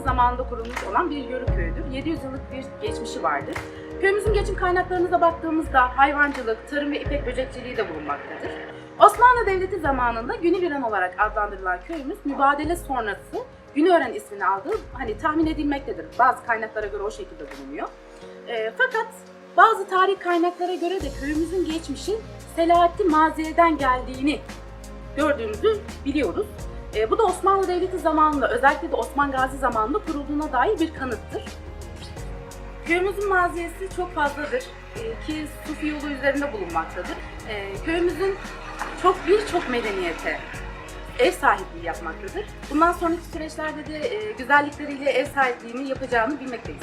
zamanında kurulmuş olan bir yörük köyüdür. 700 yıllık bir geçmişi vardır. Köyümüzün geçim kaynaklarına baktığımızda hayvancılık, tarım ve ipek böcekçiliği de bulunmaktadır. Osmanlı Devleti zamanında Günüviren olarak adlandırılan köyümüz mübadele sonrası Günören ismini aldığı hani tahmin edilmektedir. Bazı kaynaklara göre o şekilde bulunuyor. Ee, fakat bazı tarih kaynaklara göre de köyümüzün geçmişi Selahattin Maziye'den geldiğini gördüğümüzü biliyoruz. Ee, bu da Osmanlı Devleti zamanında özellikle de Osman Gazi zamanında kurulduğuna dair bir kanıttır. Köyümüzün maziyesi çok fazladır Ee, ki Sufi yolu üzerinde bulunmaktadır. Ee, köyümüzün çok birçok medeniyete ev sahipliği yapmaktadır. Bundan sonraki süreçlerde de e, güzellikleriyle ev sahipliğini yapacağını bilmekteyiz.